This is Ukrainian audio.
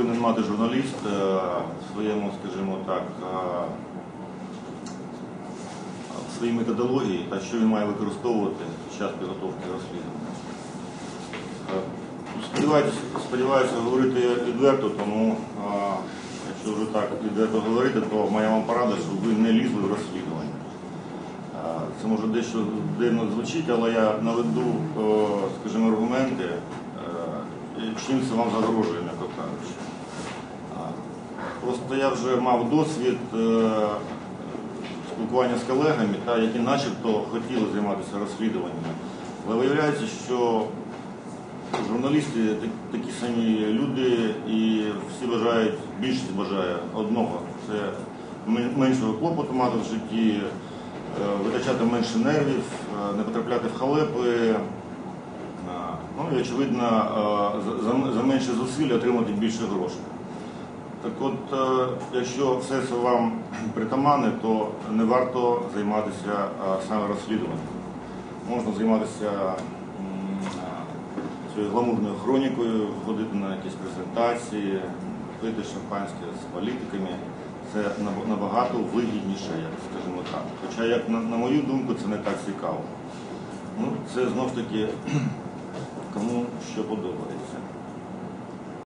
повинен мати журналіст е, в своєму, скажімо так, е, в своїй методології та що він має використовувати під час підготовки розслідування. Е, Сподіваюся, сподіваюся говорити відверто, тому якщо вже так відверто говорити, то моя вам порада, щоб ви не лізли в розслідування. Це може дещо дивно звучить, але я наведу, скажімо, аргументи, чим це вам загрожує, м'яко кажучи. Просто я вже мав досвід е, спілкування з колегами, та, які начебто хотіли займатися розслідуваннями. Але виявляється, що журналісти такі самі люди і всі бажають, більшість бажає одного. Це меншого клопоту мати в житті, е, витрачати менше нервів, е, не потрапляти в халепи. Ну і очевидно, за менше зусиль отримати більше грошей. Так от, е, якщо все це вам притаманне, то не варто займатися е, саме розслідуванням. Можна займатися м, е, гламурною хронікою, ходити на якісь презентації, пити шампанське з політиками. Це набагато вигідніше, скажімо так. Хоча, як на, на мою думку, це не так цікаво. Ну, це знов таки кому що подобається.